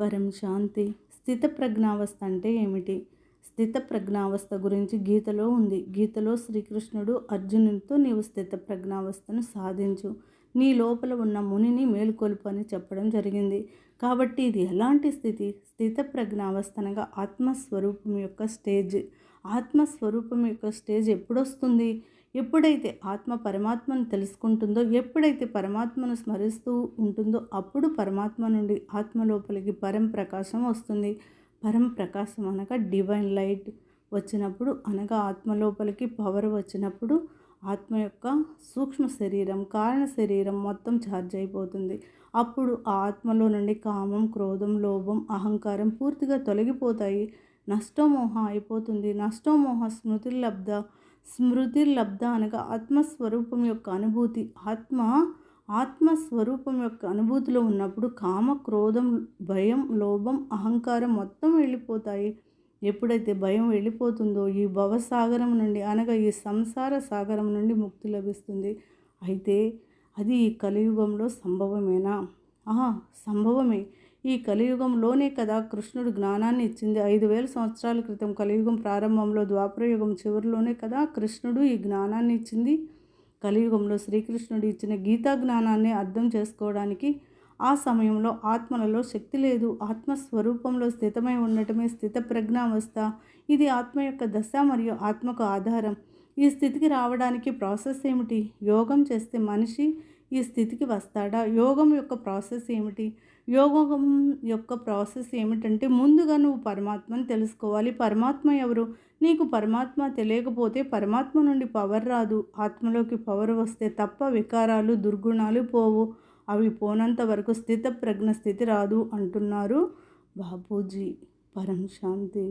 పరం శాంతి. స్థిత ప్రజ్ఞావస్థ అంటే ఏమిటి? స్థిత ప్రజ్ఞావస్థ గురించి గీతలో ఉంది. గీతలో శ్రీకృష్ణుడు అర్జునునితో నీవు స్థిత ప్రజ్ఞావస్థను సాధించు. నీ లోపల ఉన్న మునిని మేలుకొలుపు అని చెప్పడం జరిగింది. కాబట్టి ఇది ఎలాంటి స్థితి? స్థిత ప్రజ్ఞావస్థ అనగా ఆత్మస్వరూపం యొక్క స్టేజ్. ఆత్మస్వరూపం యొక్క స్టేజ్ ఎప్పుడొస్తుంది? ఎప్పుడైతే ఆత్మ పరమాత్మను తెలుసుకుంటుందో ఎప్పుడైతే పరమాత్మను స్మరిస్తూ ఉంటుందో అప్పుడు పరమాత్మ నుండి ఆత్మ లోపలికి పరం ప్రకాశం వస్తుంది. పరం ప్రకాశం అనగా డివైన్ లైట్ వచ్చినప్పుడు అనగా ఆత్మ లోపలికి పవర్ వచ్చినప్పుడు ఆత్మ యొక్క సూక్ష్మ శరీరం కారణ శరీరం మొత్తం ఛార్జ్ అయిపోతుంది. అప్పుడు ఆ ఆత్మలో నుండి కామం క్రోధం లోభం అహంకారం పూర్తిగా తొలగిపోతాయి. నష్టమోహ అయిపోతుంది. నష్టమోహ స్మృతి లబ్ధ స్మృతి లబ్ధ అనగా ఆత్మస్వరూపం యొక్క అనుభూతి. ఆత్మ ఆత్మస్వరూపం యొక్క అనుభూతిలో ఉన్నప్పుడు కామ క్రోధం భయం లోభం అహంకారం మొత్తం వెళ్ళిపోతాయి. ఎప్పుడైతే భయం వెళ్ళిపోతుందో ఈ భవసాగరం నుండి అనగా ఈ సంసార సాగరం నుండి ముక్తి లభిస్తుంది. అయితే అది ఈ కలియుగంలో సంభవమేనా? ఆహా సంభవమే. ఈ కలియుగంలోనే కదా కృష్ణుడు జ్ఞానాన్ని ఇచ్చింది. ఐదు వేల సంవత్సరాల క్రితం కలియుగం ప్రారంభంలో ద్వాపరయుగం చివరిలోనే కదా కృష్ణుడు ఈ జ్ఞానాన్ని ఇచ్చింది. కలియుగంలో శ్రీకృష్ణుడు ఇచ్చిన గీతా జ్ఞానాన్ని అర్థం చేసుకోవడానికి ఆ సమయంలో ఆత్మలలో శక్తి లేదు. ఆత్మస్వరూపంలో స్థితమై ఉండటమే స్థిత ప్రజ్ఞావస్థ. ఇది ఆత్మ యొక్క దశ మరియు ఆత్మకు ఆధారం. ఈ స్థితికి రావడానికి ప్రాసెస్ ఏమిటి? యోగం చేస్తే మనిషి ఈ స్థితికి వస్తాడా? యోగం యొక్క ప్రాసెస్ ఏమిటి? యోగం యొక్క ప్రాసెస్ ఏమిటంటే ముందుగా నువ్వు పరమాత్మను తెలుసుకోవాలి. పరమాత్మ ఎవరు? నీకు పరమాత్మ తెలియకపోతే పరమాత్మ నుండి పవర్ రాదు. ఆత్మలోకి పవర్ వస్తే తప్ప వికారాలు దుర్గుణాలు పోవు. అవి పోనంత వరకు స్థిత ప్రజ్ఞ స్థితి రాదు అంటున్నారు బాపూజీ. పరం శాంతి.